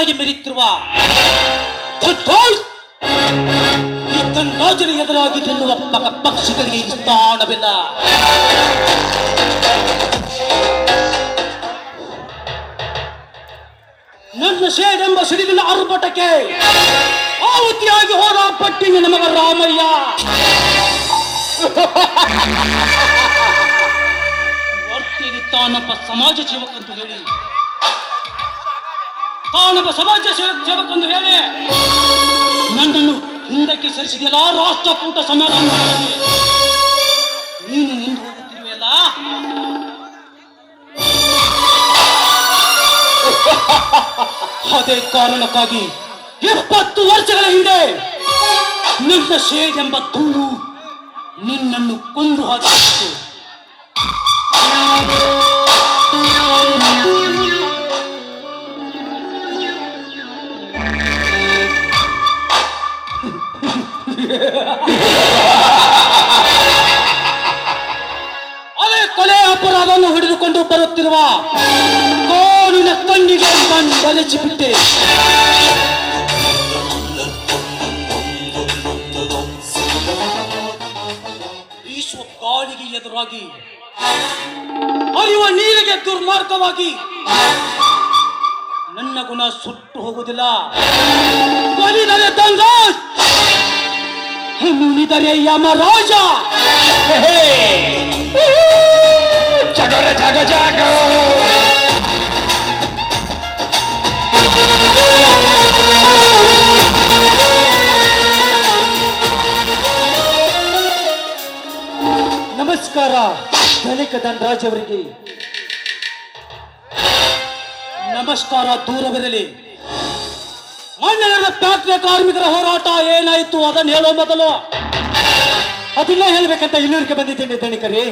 ತಾರನಾಗಿ ಮೆರೆಯುತ್ತಿರುವ ಗಂಗಾಜಲಿ ಈ ರಾಜನ ಎದುರಾಗಿ ಪಕ ಪಕ್ಷಿಗಳಿಗೆ ಸ್ಥಾನವಿಲ್ಲ ನನ್ನ ಶೇಡೆಂಬ ಸಿಡಿಲಿನ ಅರ್ಭಟಕ್ಕೆ ಆಹುತಿಯಾಗಿ ಹೋದ ಪಟ್ಟಿನ ನಮಗ ರಾಮಯ್ಯ. ತಾನೊಬ್ಬ ಸಮಾಜ ಜೀವಕಂತ ಹೇಳಿ. ತಾನೊಬ್ಬ ಸಮಾಜ ಸೇವಕೊಂದು ಹೇಳಿ, ನನ್ನನ್ನು ಹಿಂದಕ್ಕೆ ಸರಿಸಿದೆಯಲ್ಲ, ರಾಷ್ಟ್ರಕೂಟ ಸಮಾರಂಭದಲ್ಲಿ ನೀನು ಮುಂದೆ ಹೋಗುತ್ತಿರುವೆಯಲ್ಲ? ಅದೇ ಕಾರಣಕ್ಕಾಗಿ ಇಪ್ಪತ್ತು ವರ್ಷಗಳ ಹಿಂದೆ ನನ್ನ ಶೇಜ್ ಎಂಬ ತುಂಡು ನಿನ್ನನ್ನು ಕೊಂದು ಹಾಕಿತ್ತು. ಅದೇ ಕೊಲೆ ಅಪರಾಧವನ್ನು ಹಿಡಿದುಕೊಂಡು ಬರುತ್ತಿರುವ ಕೋಲಿನ ಕಣ್ಣಿಗೆ ಬಲಿಸಿಬಿಟ್ಟೆ ವಿಶ್ವ ಗಾಳಿಗೆ ಎದುರಾಗಿ ಅರಿಯುವ ನೀರಿಗೆ ದುರ್ಮಾರ್ಗವಾಗಿ, ನನ್ನ ಗುಣ ಸುಟ್ಟು ಹೋಗುವುದಿಲ್ಲ. ಬಲಿದರೆ ದಂಗ ಮುನಿದರೆ ಯಮರಾಜ! ಜಗರ ಜಗ ಜಗ ನಮಸ್ಕಾರ ಧನಿಕ ಧನರಾಜ್ ಅವರಿಗೆ. ನಮಸ್ಕಾರ ದೂರವಿರಲಿ. ಮಣ್ಣೆರಡ ಫ್ಯಾಕ್ಟರಿ ಕಾರ್ಮಿಕರ ಹೋರಾಟ ಏನಾಯಿತು? ಅದನ್ನ ಹೇಳೋ ಮೊದಲು ಅದನ್ನ ಹೇಳ್ಬೇಕಂತ ಇಲ್ಲಿವರೆಗೆ ಬಂದಿದ್ದೇನೆ ಪ್ರತಿ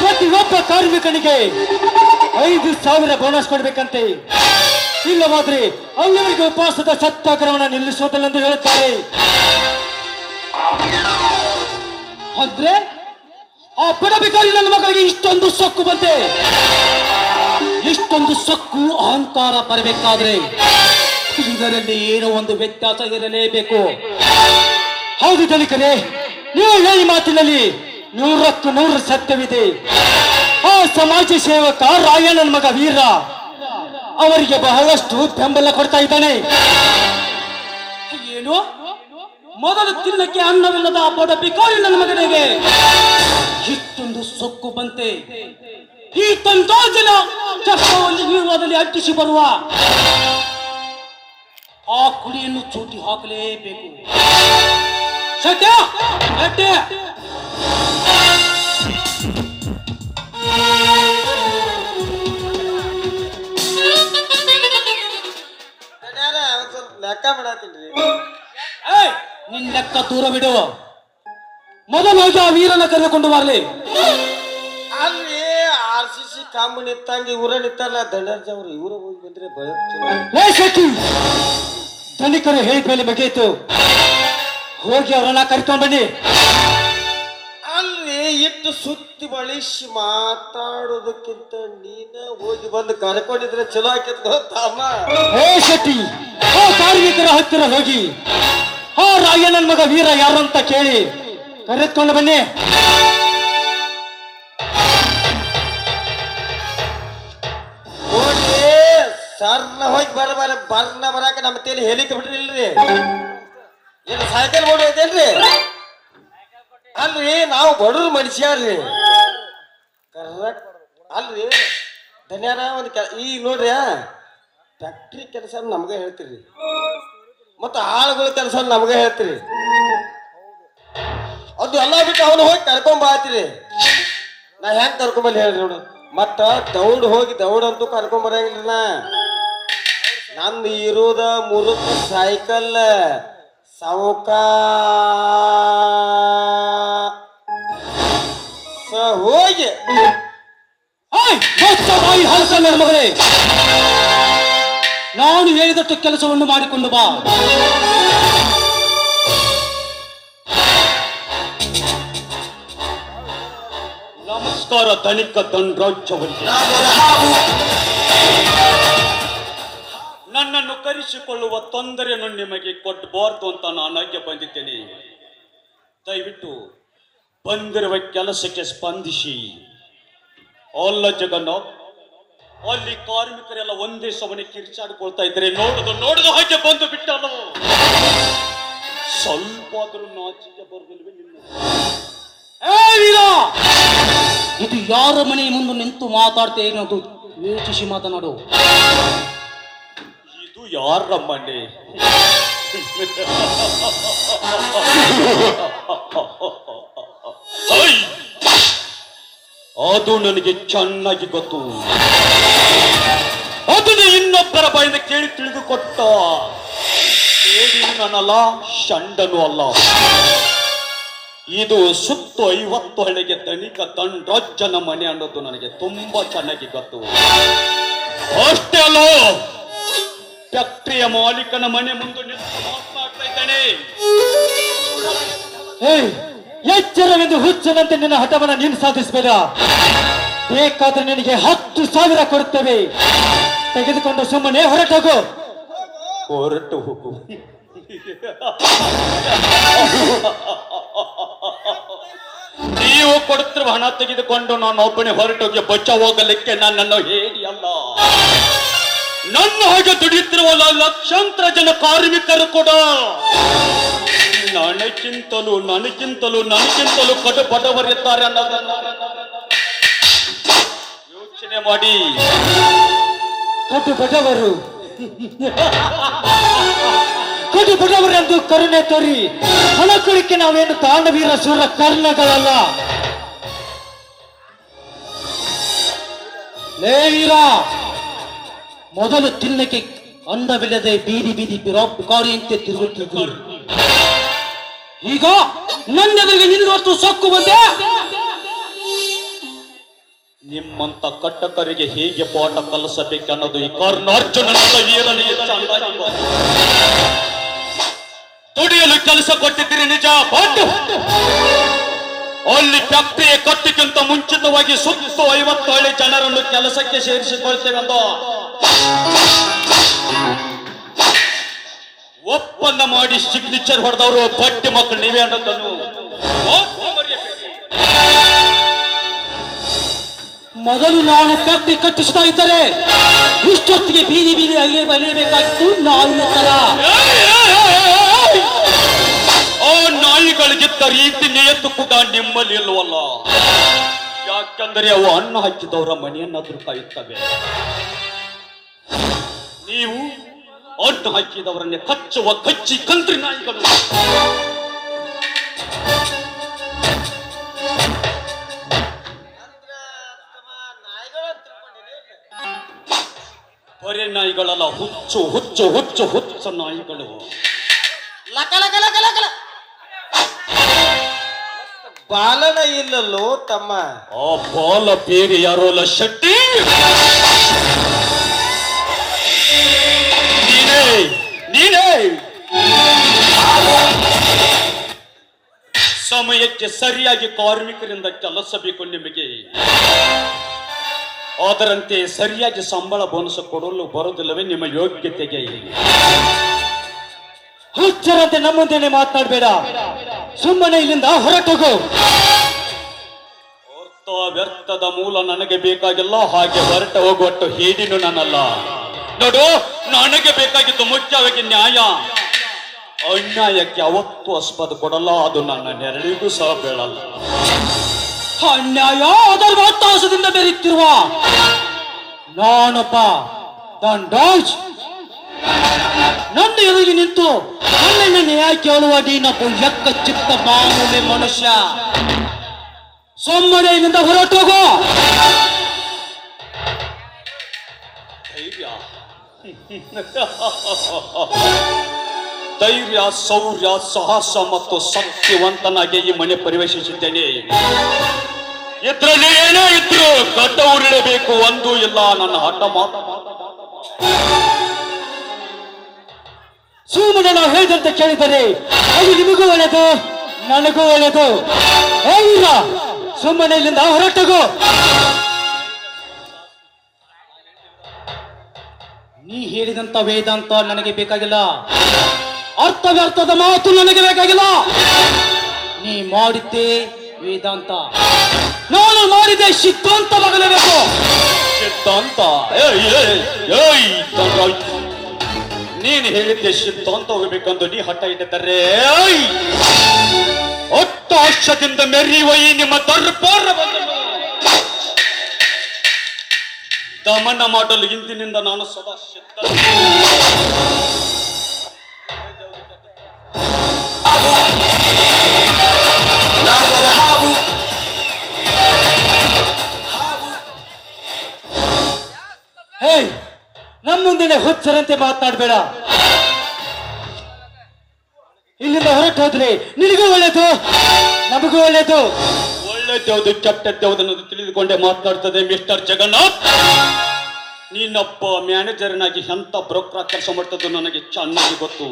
ಪ್ರತಿಯೊಬ್ಬ ಕಾರ್ಮಿಕನಿಗೆ ಐದು ಸಾವಿರ ಬೋನಸ್ ಕೊಡ್ಬೇಕಂತೆ. ಇಲ್ಲವಾದ್ರೆ ಅಲ್ಲಿವರೆಗೆ ಉಪವಾಸದ ಸತ್ಯಾಗ್ರಹವನ್ನು ನಿಲ್ಲಿಸುವುದಿಲ್ಲ ಹೇಳುತ್ತಾರೆ. ಅಂದ್ರೆ ಆ ಬಡಬಿಕಾರಿ ನನ್ನ ಮಗಳಿಗೆ ಇಷ್ಟೊಂದು ಸೊಕ್ಕು ಬಂತೆ. ಇಷ್ಟೊಂದು ಸೊಕ್ಕು ಅಹಂಕಾರ ಬರಬೇಕಾದ್ರೆ. ಇದರಲ್ಲಿ ಏನೋ ಒಂದು ವ್ಯತ್ಯಾಸ ಇರಲೇಬೇಕು. ಹೌದು ದಲಿತರೇ ನೀವು ಹೇಳಿ ಮಾತಿನಲ್ಲಿ ನೂರಕ್ಕೂ ನೂರು ಸತ್ಯವಿದೆ. ಆ ಸಮಾಜ ಸೇವಕ ರಾಯಣ್ಣನ ಮಗ ವೀರ, ಅವರಿಗೆ ಬಹಳಷ್ಟು ಬೆಂಬಲ ಕೊಡ್ತಾ ಇದ್ದಾನೆ. ಏನು? ಮೊದಲು ತಿನ್ನಕ್ಕೆ ಅನ್ನವಿಲ್ಲದ ಬಡ ಬಿಕೋರಿ ನನ್ನ ಮಗನಿಗೆ. ಇಷ್ಟೊಂದು ಸೊಕ್ಕು ಬಂತೆ. ಈ ತಂದಾಜನ ಚಕ್ರವನ್ನು ವಿವಾದದಲ್ಲಿ ಅಟ್ಟಿಸಿ ಬರುವ ಆ ಕುಡಿಯನ್ನು ಚೂಟಿ ಹಾಕಲೇಬೇಕು. ಒಂದ್ ಸ್ವಲ್ಪ ಲೆಕ್ಕ ಮಾಡತ್ತೀನ್ರಿ ಏಯ್ ನಿನ್ ಲೆಕ್ಕ ದೂರ ಬಿಡು. ಮೊದಲಾಗಿ ಆ ವೀರನ ಕರೆದುಕೊಂಡು ಬರಲಿ. ಅಲ್ಲಿ ಆರ್ ಸಿ ಸಿ ಕಾಂಬು ನಿತ್ತಂಗೆ ಇವ್ರ ನಿತ್ತಾರಲ್ಲ ದಂಡರ್ಜ ಅವ್ರು ಇವ್ರ ಹೋಗಿ ಬಂದ್ರೆ ಬೆಳಕ್ ಧನಿಕರು ಹೇಳಿದ ಮೇಲೆ ಬಗೆಯಿತು. ಹೋಗಿ ಅವರನ್ನ ಕರ್ಕೊಂಡು ಬನ್ನಿ. ಅಲ್ಲಿ ಇಟ್ಟು ಸುತ್ತಿ ಬಳಿಸಿ ಮಾತಾಡೋದಕ್ಕಿಂತ ನೀನ ಹೋಗಿ ಬಂದು ಕರ್ಕೊಂಡಿದ್ರೆ ಚಲೋ ಆಕಿತ್ ಗೊತ್ತಮ್ಮ ಹೇ ಶೆಟ್ಟಿ ಆ ಕಾರ್ಮಿಕರ ಹತ್ತಿರ ಹೋಗಿ. ಆ ರಾಯಣ್ಣನ ಮಗ ವೀರ ಯಾರು ಅಂತ ಕೇಳಿ ಕರೆದುಕೊಂಡು ಬನ್ನಿ. ಸರ್ನ ಹೋಗಿ ಬರ ಬರ ಬರ್ನ ಬರಾಕ ನಮ್ಮ ತೇಲಿ ಹೇಳಿಕೆ ಬಿಡ್ರಿಲ್ರಿ ಏನು ಸೈಕಲ್ ಬೋರ್ಡ್ ಐತೇನ್ರಿ ಅಲ್ರಿ, ನಾವು ಬಡವ್ರ ಮನುಷ್ಯಾರ್ರಿ. ಅಲ್ರಿ, ಧನ್ಯಾರ, ಒಂದು ಕೆಲ ಈಗ ನೋಡ್ರಿ ಫ್ಯಾಕ್ಟ್ರಿ ಕೆಲಸ ನಮ್ಗೆ ಹೇಳ್ತೀರಿ. ಮತ್ತು ಆಳುಗಳ ಕೆಲಸ ನಮ್ಗೆ ಹೇಳ್ತೀರಿ. ಅದು ಎಲ್ಲ ಬಿಟ್ಟು ಅವನು ಹೋಗಿ ಕರ್ಕೊಂಬ ಬಾತ್ರಿ ನಾ ಹೆಂಗ್ ಕರ್ಕೊಂಬಲ್ಲಿ ಹೇಳ್ರಿ ನೋಡು. ಮತ್ತ ದೌಡ್ ಹೋಗಿ ದೌಡ್ ಅಂತೂ ಕರ್ಕೊಂಬರಂಗಿಲ್ಲ ನಾ. ನಂದು ಇರೋದ ಮುರುಕ ಸೈಕಲ್ ಸೌಕ. ಸ ಹೋಗಿ. ಮಗಳೇ. ನಾನು ಹೇಳಿದಷ್ಟು ಕೆಲಸವನ್ನು ಮಾಡಿಕೊಂಡು ಬಾ. ನಮಸ್ಕಾರ ಧನಿಕ ತಂಡ್ರಾಜ್ಯವನ್ನು ನನ್ನನ್ನು ಕರೆಸಿಕೊಳ್ಳುವ ತೊಂದರೆಯನ್ನು ನಿಮಗೆ ಕೊಟ್ಟಬಾರ್ದು ಅಂತ ನಾನು ಆಜ್ಞೆ ಬಂದಿದ್ದೇನೆ. ದಯವಿಟ್ಟು ಬಂದಿರುವ ಕೆಲಸಕ್ಕೆ ಸ್ಪಂದಿಸಿ. ಅಲ್ಲ ಜಗನ್ನ, ಅಲ್ಲಿ ಕಾರ್ಮಿಕರೆಲ್ಲ ಒಂದೇ ಸಮನೆ ಕಿರ್ಚಾಡ್ಕೊಳ್ತಾ ಇದ್ರೆ ನೋಡುದು ನೋಡುದು ಹಾಗೆ ಬಂದು ಬಿಟ್ಟಲ್ಲ? ಸ್ವಲ್ಪ ಆದರೂ ನಿನ್ನ? ಏ ವೀರ! ಇದು ಯಾರ ಮನೆ ಮುಂದೆ ನಿಂತು ಮಾತಾಡ್ತೇನೆ ಅದು ಯೋಚಿಸಿ ಮಾತನಾಡು. ಇದು ಯಾರ! ಅದು ನನಗೆ ಚೆನ್ನಾಗಿ ಗೊತ್ತು. ಅದನ್ನು ಇನ್ನೊಬ್ಬರ ಬಾಯಿಂದ ಕೇಳಿ ತಿಳಿದುಕೊಟ್ಟ. ನನ್ನಲ್ಲ ಶಂಡನು ಅಲ್ಲ. ಇದು ಸುತ್ತು ಐವತ್ತು ಹಳ್ಳಿಗೆ ತನಿಕ ತಂಡ್ರಜ್ಜನ ಮನೆ ಅನ್ನೋದು ನನಗೆ ತುಂಬಾ ಚೆನ್ನಾಗಿ ಗೊತ್ತು. ಅಷ್ಟೇ ಅಲ್ಲ ಫ್ಯಾಕ್ಟರಿಯ ಮಾಲೀಕನ ಮನೆ ಮುಂದೆ ನಿಂತು ಮಾತನಾಡ್ತಾ ಇದ್ದಾನೆ. ಎಚ್ಚರವೆಂದು ಹುಚ್ಚನಂತೆ ನಿನ್ನ ಹಠವನ್ನ ನೀನು ಸಾಧಿಸಬೇಡ. ಬೇಕಾದ್ರೆ ನಿನಗೆ ಹತ್ತು ಸಾವಿರ ಕೊಡುತ್ತೇವೆ. ತೆಗೆದುಕೊಂಡು ಸುಮ್ಮನೆ ಹೊರಟೋಗು. ಹೊರಟು ಹೋಗು. ನೀವು ಕೊಡುತ್ತಿರುವ ಹಣ ತೆಗೆದುಕೊಂಡು ನಾನು ಒಬ್ಬನೇ ಹೊರಟೋಗಿ ಬಚ್ಚ ಹೋಗಲಿಕ್ಕೆ ನನ್ನನ್ನು ಹೇಳಿ ಅಲ್ಲ. ನನ್ನ ಹಾಗೆ ದುಡಿಯುತ್ತಿರುವ ಲಕ್ಷಾಂತರ ಜನ ಕಾರ್ಮಿಕರು ಕೂಡ. ನನಗಿಂತಲೂ ನನಗಿಂತಲೂ ನನಗಿಂತಲೂ ಕಡು ಬಡವರಿದ್ದಾರೆ ಅನ್ನೋದನ್ನ ಯೋಚನೆ ಮಾಡಿ. ಕಡು ಬಡವರು. ಕಡು ಬಡವರೆಂದು ಕರುಣೆ ತೋರಿ ಹಣ ಕುಳಿಕೆ ನಾವೇನು ತಾಂಡವೀರ ಸೂರ ಕರ್ಣಗಳಲ್ಲ. ಲೇ ವೀರ ಮೊದಲು ತಿನ್ನಕ್ಕೆ ಅಂದವಿಲ್ಲದೆ ಬೀದಿ ಬೀದಿ ಪಿಕಾರಿಯಂತೆ ತಿರುಗುತ್ತಿದ್ದರು ಈಗ, ನನ್ನೆದುರಿಗೆ ನಿಲ್ಲುವಷ್ಟು ಸೊಕ್ಕು ಬಂದೆ ನಿಮ್ಮಂತ ಕಟ್ಟಕರಿಗೆ ಹೇಗೆ ಪಾಠ ಕಲಿಸಬೇಕನ್ನೋದು ಈ ಗೊತ್ತು. ದುಡಿಯಲು ಕೆಲಸ ಕೊಟ್ಟಿದ್ದೀರಿ ನಿಜ, ಬಟ್ ಅಲ್ಲಿ ಫ್ಯಾಕ್ಟರಿಯ ಕಟ್ಟಿಗಿಂತ ಮುಂಚಿತವಾಗಿ ಸುತ್ತು ಹಳ್ಳಿ ಜನರನ್ನು ಕೆಲಸಕ್ಕೆ ಸೇರಿಸಿಕೊಳ್ತೇವೆ ಅಂತ ಒಪ್ಪಂದ ಮಾಡಿ ಸಿಗ್ನೇಚರ್ ಹೊಡೆದವರು ಬಟ್ಟೆ ಮಕ್ಕಳು ನೀವೇ ಅನ್ನೋದನ್ನು. ಮೊದಲು ನಾನು ಫ್ಯಾಕ್ಟ್ರಿ ಕಟ್ಟಿಸ್ತಾ ಇದ್ದರೆ ಇಷ್ಟೊತ್ತಿಗೆ ಬೀದಿ ಬೀದಿ ಅಲ್ಲೇ ಬರೆಯಬೇಕಾಗಿತ್ತು ನಾಯಿನ ತರ ಆ ನಾಯಿಗಳಿಗಿದ್ದ ರೀತಿ ನಿಯತ್ತು ಕೂಡ ನಿಮ್ಮಲ್ಲಿ ಇಲ್ವಲ್ಲ ಯಾಕಂದರೆ ಅವು ಅನ್ನ ಹಾಕಿದವರ ಮನೆಯನ್ನಾದ್ರೂ ಕಾಯುತ್ತವೆ. ನೀವು ಅಡ್ಡ ಹಾಕಿದವರನ್ನೇ ಕಚ್ಚುವ ಕಚ್ಚಿ ಕಂತ್ರಿ ನಾಯಿಗಳು. ಬರೆ ನಾಯಿಗಳಲ್ಲ ಹುಚ್ಚು ಹುಚ್ಚು ಹುಚ್ಚು ಹುಚ್ಚು ನಾಯಿಗಳು. ಬಾಲನ ಇಲ್ಲಲ್ಲೋ ತಮ್ಮ. ಆ ಬಾಲ ಬೇರೆ ಯಾರೋ ಅಲ್ಲ ಶೆಟ್ಟಿ. ಸಮಯಕ್ಕೆ ಸರಿಯಾಗಿ ಕಾರ್ಮಿಕರಿಂದ ಕೆಲಸ ಬೇಕು ನಿಮಗೆ. ಅದರಂತೆ ಸರಿಯಾಗಿ ಸಂಬಳ ಬೋನಸ್ ಕೊಡಲು ಬರೋದಿಲ್ಲವೇ ನಿಮ್ಮ ಯೋಗ್ಯತೆಗೆ. ಹುಚ್ಚರಂತೆ ನಮ್ಮ ಮುಂದೆನೆ ಮಾತನಾಡಬೇಡ ಸುಮ್ಮನೆ ಇಲ್ಲಿಂದ ಹೊರಟೋಗು ವ್ಯರ್ಥದ ಮೂಲ ನನಗೆ ಬೇಕಾಗಿಲ್ಲ, ಹಾಗೆ ಹೊರಟ ಹೋಗುವಟ್ಟು ಹೇಳಿನು ನಾನಲ್ಲ ನೋಡು, ನನಗೆ ಬೇಕಾಗಿತ್ತು ಮುಖ್ಯವಾಗಿ ನ್ಯಾಯ. ಅನ್ಯಾಯಕ್ಕೆ ಅವತ್ತು ಆಸ್ಪದ ಕೊಡಲ್ಲ, ಅದು ನನ್ನ ನೆರಳಿಗೂ ಸಹ ಬೇಡಲ್ಲ. ಅನ್ಯಾಯ ಅದರ ಒತ್ತಾಸದಿಂದ ಬೆರೀತಿರುವ ನಾನೊಬ್ಬ ದಂಡಾಜ್ ನನ್ನ ಎದುರಿಗೆ ನಿಂತು ನನ್ನನ್ನ ನ್ಯಾಯ ಕೇಳುವ ನೀನೊಬ್ಬ ಎಕ್ಕ ಚಿತ್ತ ಮಾಮೂಲಿ ಮನುಷ್ಯ. ಸೊಮ್ಮನೆಯಿಂದ ಹೊರಟೋಗು. ಧೈರ್ಯ ಶೌರ್ಯ ಸಾಹಸ ಮತ್ತು ಶಕ್ತಿವಂತನಾಗಿ ಈ ಮನೆ ಪರಿವೇಶಿಸಿದ್ದೇನೆ. ಇದ್ರಲ್ಲಿ ಏನೇ ಇದ್ರು ಗಡ್ಡ ಉರಿಳಬೇಕು ಒಂದು ಇಲ್ಲ ನನ್ನ ಹಠ ಮಾತ. ಸುಮ್ಮನೆ ನಾವು ಹೇಳಿದಂತ ಕೇಳಿದರೆ, ಅದು ನಿಮಗೂ ಒಳ್ಳೆಯದು, ನನಗೂ ಒಳ್ಳೆಯದು. ಏ ಇಲ್ಲ ಸುಮ್ಮನೆ ಇಲ್ಲಿಂದ ಹೊರಟೋಗು. ನೀ ಹೇಳಿದಂತ ವೇದಾಂತ ನನಗೆ ಬೇಕಾಗಿಲ್ಲ. ಅರ್ಥ ವ್ಯರ್ಥದ ಮಾತು ನನಗೆ ಬೇಕಾಗಿಲ್ಲ. ನೀ ಮಾಡಿದ್ದೆ ವೇದಾಂತ. ನಾನು ಸಿದ್ಧಾಂತವಾಗಲೇಬೇಕು ಸಿದ್ಧಾಂತ ಏಯ್, ಸಿದ್ಧಾಂತ ನೀನು ಹೇಳಿದ್ದೆ ಸಿದ್ಧಾಂತ ಹೋಗಬೇಕಂದು ನೀ ಹಠ ಇಟ್ಟಿದ್ದಾರೆ! ಒಟ್ಟು ಆಶದಿಂದ ಮೆರೆಯುವ ಈ ನಿಮ್ಮ ದರ್ಬಾರ ದಮನ ಮಾಡಲು ಇಂದಿನಿಂದ ನಾನು ಸದಾ ಸಿದ್ಧ ಹೇಯ್ ನಮ್ಮ ಮುಂದಿನ ಹುಚ್ಚರಂತೆ ಮಾತನಾಡಬೇಡ ಇಲ್ಲಿಂದ ಹೊರಟು ಹೋದ್ರೆ ನಿನಗೂ ಒಳ್ಳೇದು, ನಮಗೂ ಒಳ್ಳೇದು. ಒಳ್ಳೆದ್ಯಾವುದು ಕೆಟ್ಟದ್ಯಾವುದನ್ನು ತಿಳಿದುಕೊಂಡೇ ಮಾತನಾಡ್ತದೆ ಮಿಸ್ಟರ್ ಜಗನ್ನಾಥ್. ನೀನೊಬ್ಬ ಮ್ಯಾನೇಜರ್ನಾಗಿ ಎಂತ ಬ್ರೋಕರ್ ಕೆಲಸ ಮಾಡ್ತದ್ದು ನನಗೆ ಚೆನ್ನಾಗಿ ಗೊತ್ತು.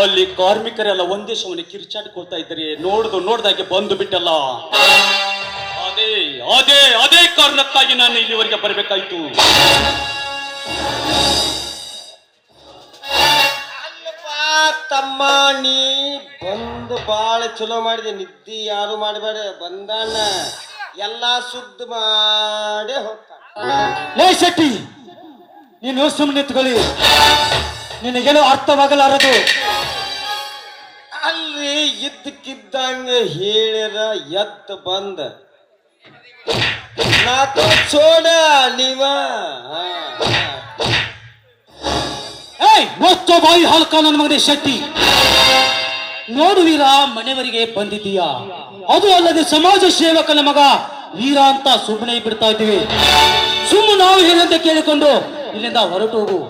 ಅಲ್ಲಿ ಕಾರ್ಮಿಕರೆಲ್ಲ ಒಂದೇ ಸಮನೆ ಕಿರ್ಚಾಡ್ಕೊಳ್ತಾ ಇದ್ದಾರೆ. ನೋಡ್ದು ನೋಡ್ದಾಗೆ ಬಂದು ಬಿಟ್ಟಲ್ಲ. ಅದೇ ಅದೇ ಅದೇ ಕಾರಣಕ್ಕಾಗಿ ನಾನು ಇಲ್ಲಿವರೆಗೆ ಬರಬೇಕಾಯ್ತು. ತಮ್ಮ ನೀ ಬಂದು ಬಾಳ ಚಲೋ ಮಾಡಿದೆ. ನಿದ್ದಿ ಯಾರು ಮಾಡಬೇಡ. ಬಂದಾನ ಎಲ್ಲಾ ಶುದ್ಧ ಮಾಡೇ ಹೋಗ್ತಾನ. ಲೇ ಶೆಟ್ಟಿ ನೀನು ಸುಮ್ಮನೆ ನಿಂತ್ಕೊಳ್ಳಿ. ನಿನಗೇನು ಅರ್ಥವಾಗಲಾರದು. ಅಲ್ಲಿ ಇದ್ದಕ್ಕಿದ್ದಂಗ ಹೇಳಿರ ಎತ್ತ ಬಂದ. ಸೋಡ ಚೋಡ ನೀವ. ಏಯ್ ಮೊತ್ತ ಬಾಯಿ ಹಾಲ್ಕ ನನ್ನ ಮಗನೇ ಶೆಟ್ಟಿ. ನೋಡು ವೀರ ಮನೆಯವರಿಗೆ ಬಂದಿದ್ದೀಯಾ? ಅದು ಅಲ್ಲದೆ ಸಮಾಜ ಸೇವಕನ ಮಗ ವೀರ ಅಂತ ಸುಮ್ಮನೆ ಬಿಡ್ತಾ ಇದ್ದೀವಿ. ಸುಮ್ಮನೆ ನಾವು ಹೇಳಿದಂತೆ ಕೇಳಿಕೊಂಡು ಇಲ್ಲಿಂದ ಹೊರಟು ಹೋಗು.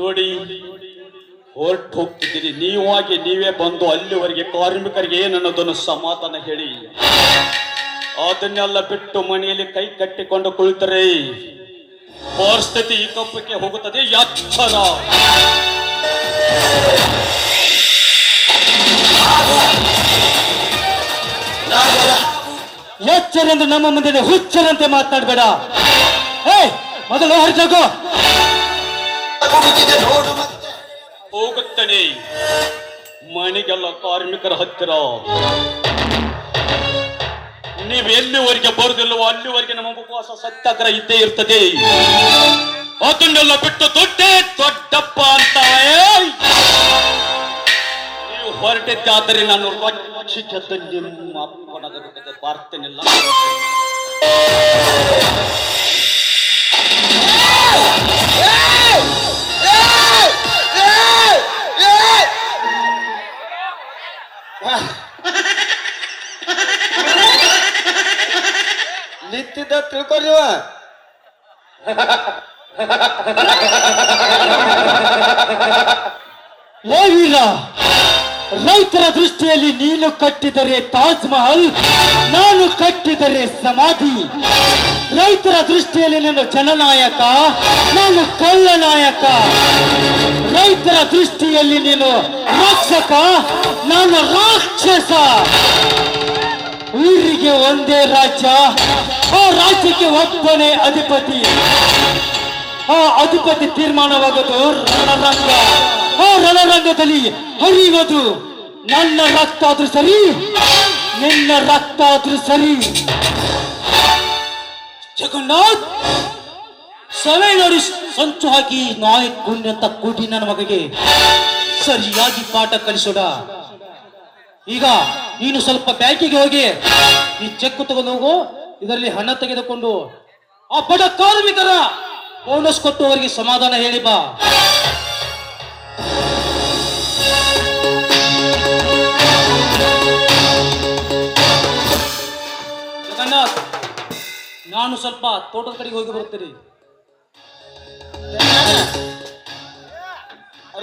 ನೋಡಿ ಹೊರಟು ಹೋಗ್ತಿದ್ದೀರಿ. ನೀವಾಗಿ ನೀವೇ ಬಂದು ಅಲ್ಲಿವರೆಗೆ ಕಾರ್ಮಿಕರಿಗೆ ಏನನ್ನೋದನ್ನು ಸಮಾಧಾನ ಹೇಳಿ. ಅದನ್ನೆಲ್ಲ ಬಿಟ್ಟು ಮನೆಯಲ್ಲಿ ಕೈ ಕಟ್ಟಿಕೊಂಡು ಕುಳಿತರೆ. ಪರಿಸ್ಥಿತಿ ಈ ಕಪ್ಪಕ್ಕೆ ಹೋಗುತ್ತದೆ. ಯಕ್ಷರ. ಎಚ್ಚರಂದ್ರೆ ನಮ್ಮ ಮುಂದೆ ಹುಚ್ಚರಂತೆ ಮಾತನಾಡಬೇಡ ಏ ಮೊದಲು ಹೊರಟೋಗು ಹೋಗುತ್ತೇನೆ. ಮನೆಗೆಲ್ಲ ಕಾರ್ಮಿಕರ ಹತ್ತಿರ. ನೀವು ಎಲ್ಲಿವರೆಗೆ ಬರುದಿಲ್ಲವೋ ಅಲ್ಲಿವರೆಗೆ ನಮ್ಮ ಉಪವಾಸ ಸತ್ಯಾಗ್ರಹ ಇದ್ದೇ ಇರ್ತದೆ ಅದನ್ನೆಲ್ಲ ಬಿಟ್ಟು ದೊಡ್ಡೇ ದೊಡ್ಡಪ್ಪ ಅಂತ! ನೀವು ಹೊರಟಿದ್ದಾದರೆ ನಾನು ರಕ್ಷಿಸದ ನಿಮ್ಮ ಅಪ್ಪನ ಬರ್ತೇನಿಲ್ಲ ನಿಂತಿದ್ದ ತಿಳ್ಕೊರಿ ತಿಳ್ಕೊರಿವ ರೈತರ ದೃಷ್ಟಿಯಲ್ಲಿ ನೀನು ಕಟ್ಟಿದರೆ ತಾಜ್ ಮಹಲ್, ನಾನು ಕಟ್ಟಿದರೆ ಸಮಾಧಿ. ರೈತರ ದೃಷ್ಟಿಯಲ್ಲಿ ನೀನು ಜನನಾಯಕ, ನಾನು ಕಳ್ಳನಾಯಕ. ರೈತರ ದೃಷ್ಟಿಯಲ್ಲಿ ನೀನು ರಾಕ್ಷಕ, ನಾನು ರಾಕ್ಷಸ. ಊರಿಗೆ ಒಂದೇ ರಾಜ್ಯ ಆ ರಾಜ್ಯಕ್ಕೆ ಒಬ್ಬನೇ ಅಧಿಪತಿ. ಆ ಅಧಿಪತಿ ತೀರ್ಮಾನವಾಗೋದು. ರಣರಂಗ. ಆ ರಣರಂಗದಲ್ಲಿ ಹರಿಯುವುದು. ನನ್ನ ರಕ್ತ ಆದ್ರೂ ಸರಿ, ನಿನ್ನ ರಕ್ತ ಆದ್ರೂ ಸರಿ. ಜಗನ್ನಾಥ್ ಸವೆ ನೋಡಿ ಸಂಚು ಹಾಕಿ ನಾಯಿ ಅಂತ ಕೂಡಿ ನನ್ನ ಮಗಗೆ. ಸರಿಯಾಗಿ ಪಾಠ ಕಲಿಸೋಣ. ಈಗ ನೀನು ಸ್ವಲ್ಪ ಬ್ಯಾಂಕಿಗೆ ಹೋಗಿ ಈ ಚೆಕ್ ತಗೊಂಡು ಹೋಗು. ಇದರಲ್ಲಿ ಹಣ ತೆಗೆದುಕೊಂಡು, ಆ ಬಡ ಕಾರ್ಮಿಕರ ಬೋನಸ್ ಕೊಟ್ಟು ಅವರಿಗೆ ಸಮಾಧಾನ ಹೇಳಿ ಬಾ. ಜಗನ್ನಾಥ್, ನಾನು ಸ್ವಲ್ಪ ತೋಟದ ಕಡೆಗೆ ಹೋಗಿ ಬರುತ್ತೇನೆ.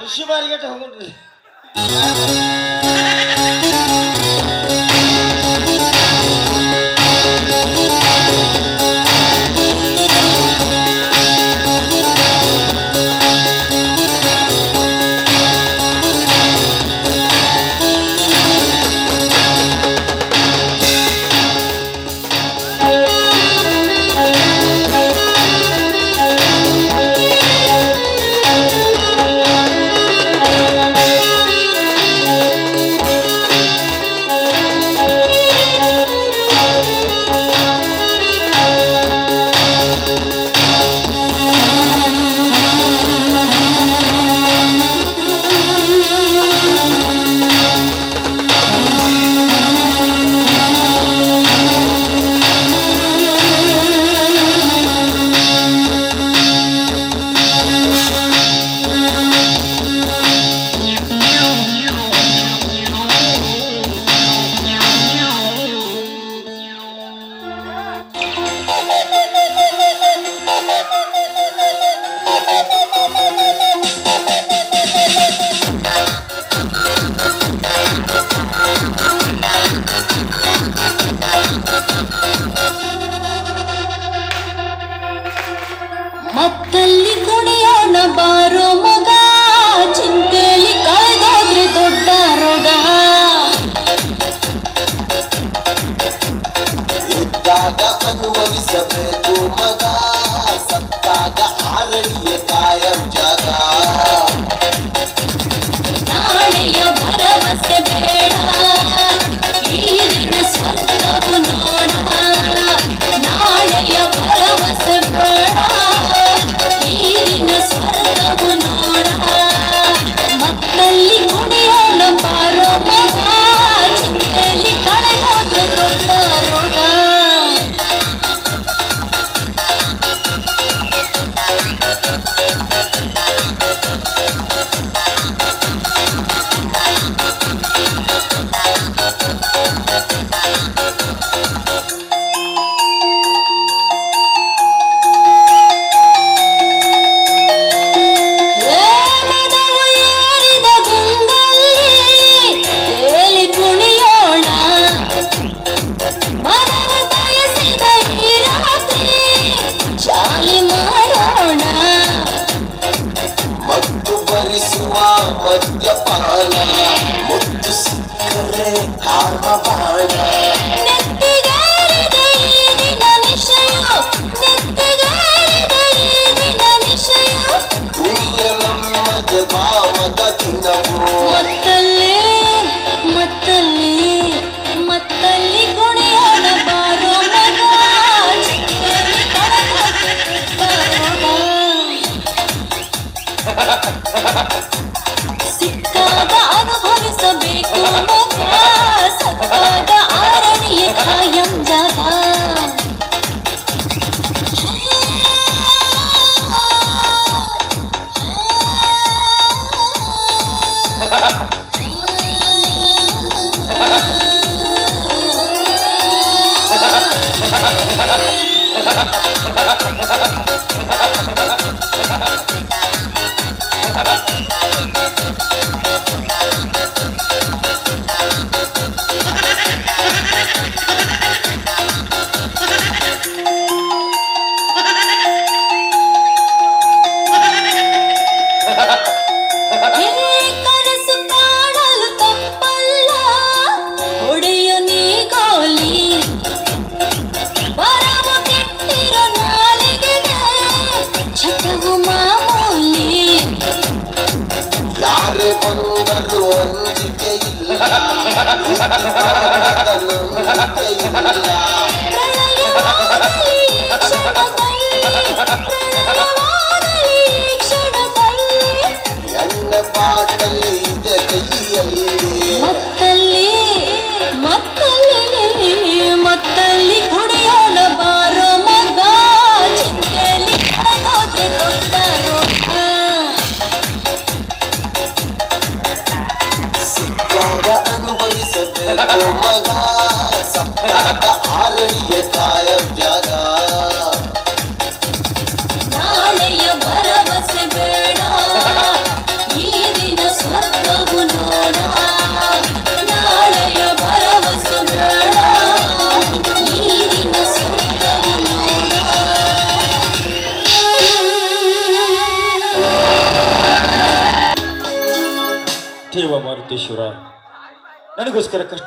ಋಷಿ ಬಾರಿಗೆ ಹೋಗ್ರಿ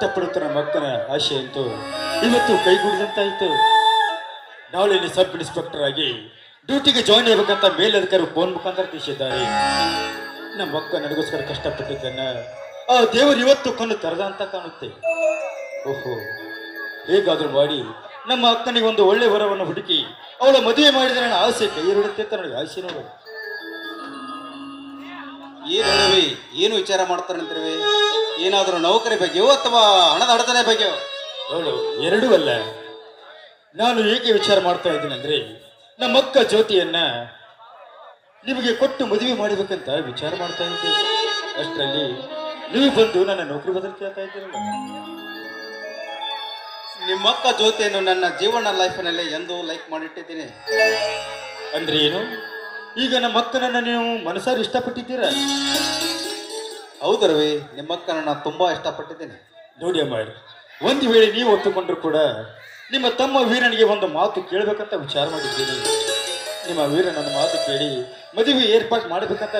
ನನಗೋಸ್ಕರ ನಮ್ಮ ಅಕ್ಕನ ಆಶೆ ಅಂತೂ ಇವತ್ತು ಕೈಗೂಡಿದಂತಾಯಿತು ನಾಳೆ ಸಬ್ ಇನ್ಸ್ಪೆಕ್ಟರ್ ಆಗಿ ಡ್ಯೂಟಿಗೆ ಜಾಯಿನ್ ಆಗ್ಬೇಕಂತ ಮೇಲಧಿಕಾರಿ ಫೋನ್ ಮುಖಾಂತರ ತಿಳಿಸಿದ್ದಾರೆ. ನಮ್ಮ ಅಕ್ಕ ನನಗೋಸ್ಕರ ಕಷ್ಟಪಟ್ಟಿದ್ದನ್ನ ಆ ದೇವರು ಇವತ್ತು ಕಣ್ಣು ತೆರೆದ ಅಂತ ಕಾಣುತ್ತೆ. ಓಹೋ, ಹೇಗಾದ್ರೂ ಮಾಡಿ ನಮ್ಮ ಅಕ್ಕನಿಗೆ ಒಂದು ಒಳ್ಳೆ ವರವನ್ನು ಹುಡುಕಿ ಅವಳ ಮದುವೆ ಮಾಡಿದ್ರೆ ನನ್ನ ಆಸೆ ಕೈ ಇರುತ್ತೆ ಅಂತ ನನಗೆ ಆಸೆ ನೋಡು. ಏನು ಏನು ವಿಚಾರ ಮಾಡ್ತಾರಂತಿರುವೆ ಏನಾದರೂ ನೌಕರಿ ಬಗ್ಗೆಯೋ ಅಥವಾ ಹಣದ ಅಡತನೆ ಬಗ್ಗೆಯೋ? ಹೌದು ಎರಡೂ ಅಲ್ಲ. ನಾನು ಏಕೆ ವಿಚಾರ ಮಾಡ್ತಾ ಇದ್ದೀನಿ ಅಂದ್ರೆ ನಮ್ಮ ಅಕ್ಕ ಜ್ಯೋತಿಯನ್ನ ನಿಮಗೆ ಕೊಟ್ಟು ಮದುವೆ ಮಾಡಬೇಕಂತ ವಿಚಾರ ಮಾಡ್ತಾ ಇದ್ದೀನಿ ಅಷ್ಟರಲ್ಲಿ ನೀವು ಬಂದು ನನ್ನ ನೌಕರಿ ಬದಲು ಕೇಳ್ತಾ ಇದ್ದೀರಲ್ಲ. ನಿಮ್ಮಕ್ಕ ಜ್ಯೋತಿಯನ್ನು ನನ್ನ ಜೀವನ ಲೈಫ್ನಲ್ಲಿ ಎಂದು ಲೈಕ್ ಮಾಡಿಟ್ಟಿದ್ದೀನಿ. ಅಂದ್ರೆ ಏನು? ಈಗ ನಮ್ಮ ಅಕ್ಕನನ್ನ ನೀವು ಮನಸಾರಿ ಇಷ್ಟಪಟ್ಟಿದ್ದೀರ? ಹೌದು ರವಿ ನಿಮ್ಮಕ್ಕನ ನಾನು ತುಂಬಾ ಇಷ್ಟಪಟ್ಟಿದ್ದೀನಿ. ನೋಡಿ ಅಮ್ಮ ಒಂದು ವೇಳೆ ನೀವು ಒತ್ತುಕೊಂಡ್ರು ಕೂಡ ನಿಮ್ಮ ತಮ್ಮ ವೀರನಿಗೆ ಒಂದು ಮಾತು ಕೇಳಬೇಕಂತ ವಿಚಾರ ಮಾಡಿದ್ದೀನಿ ನಿಮ್ಮ ವೀರ ನನ್ನ ಮಾತು ಕೇಳಿ ಮದುವೆ ಏರ್ಪಾಟ್ ಮಾಡಬೇಕಂತ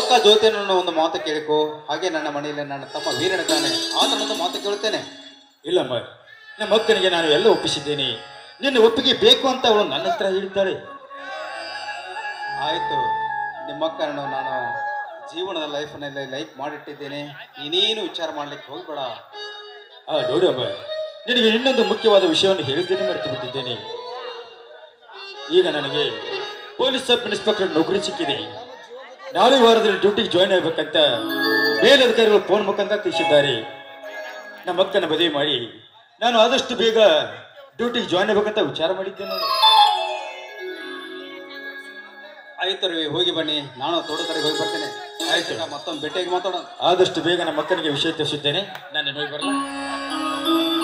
ಅಕ್ಕ ಜೊತೆ ನನ್ನ ಒಂದು ಮಾತು ಕೇಳಿಕೋ ಹಾಗೆ ನನ್ನ ಮನೆಯಲ್ಲಿ ನನ್ನ ತಮ್ಮ ವೀರನಿದ್ದಾನೆ. ಆತನೊಂದು ಮಾತು ಕೇಳುತ್ತೇನೆ ಇಲ್ಲ ನಮ್ಮ ಅಕ್ಕನಿಗೆ ನಾನು ಎಲ್ಲ ಒಪ್ಪಿಸಿದ್ದೇನೆ. ನಿನ್ನ ಒಪ್ಪಿಗೆ ಬೇಕು ಅಂತ ಅವಳು ನನ್ನ ಹತ್ರ ಹೇಳಿದ್ದಾಳೆ. ಆಯಿತು. ನಿಮ್ಮಕ್ಕನನ್ನು ನಾನು ಜೀವನದ ಲೈಫ್ನಲ್ಲಿ ಲೈಕ್ ಮಾಡಿಟ್ಟಿದ್ದೇನೆ. ಇನ್ನೇನು ವಿಚಾರ ಮಾಡ್ಲಿಕ್ಕೆ ಹೋಗ್ಬೇಡ. ಆ ಅಮ್ಮ, ನಿನಗೆ ಇನ್ನೊಂದು ಮುಖ್ಯವಾದ ವಿಷಯವನ್ನು ಹೇಳಿದ್ದೇನೆ ಮರೆತು ಬಿಟ್ಟಿದ್ದೇನೆ. ಈಗ ನನಗೆ ಪೊಲೀಸ್ ಸಬ್ ಇನ್ಸ್ಪೆಕ್ಟರ್ ನೌಕರಿ ಸಿಕ್ಕಿದೆ. ನಾಳೆ ವಾರದಲ್ಲಿ ಡ್ಯೂಟಿಗೆ ಜಾಯ್ನ್ ಆಗ್ಬೇಕಂತ ಮೇಲಧಿಕಾರಿಗಳು ಫೋನ್ ಮುಖಾಂತರ ತಿಳಿಸಿದ್ದಾರೆ. ನಮ್ಮ ಅಕ್ಕನ ಮದುವೆ ಮಾಡಿ ನಾನು ಆದಷ್ಟು ಬೇಗ ಡ್ಯೂಟಿಗೆ ಜಾಯ್ನ್ ಆಗ್ಬೇಕಂತ ವಿಚಾರ ಮಾಡಿದ್ದೇನೆ. ಆಯ್ತು ರೀ ಹೋಗಿ ಬನ್ನಿ. ನಾನು ತೋಟದಲ್ಲಿ ಹೋಗಿ ಬರ್ತೇನೆ. ಆಯ್ತು. ಮತ್ತೊಂದು ಬೆಟ್ಟಿಗೆ ಮಾತಾಡೋಣ. ಆದಷ್ಟು ಬೇಗ ನಮ್ಮ ಮಕ್ಕಳಿಗೆ ವಿಷಯ ತಿಳಿಸುತ್ತೇನೆ ನಾನು ಹೋಗಿ ಬರಲ್ಲ.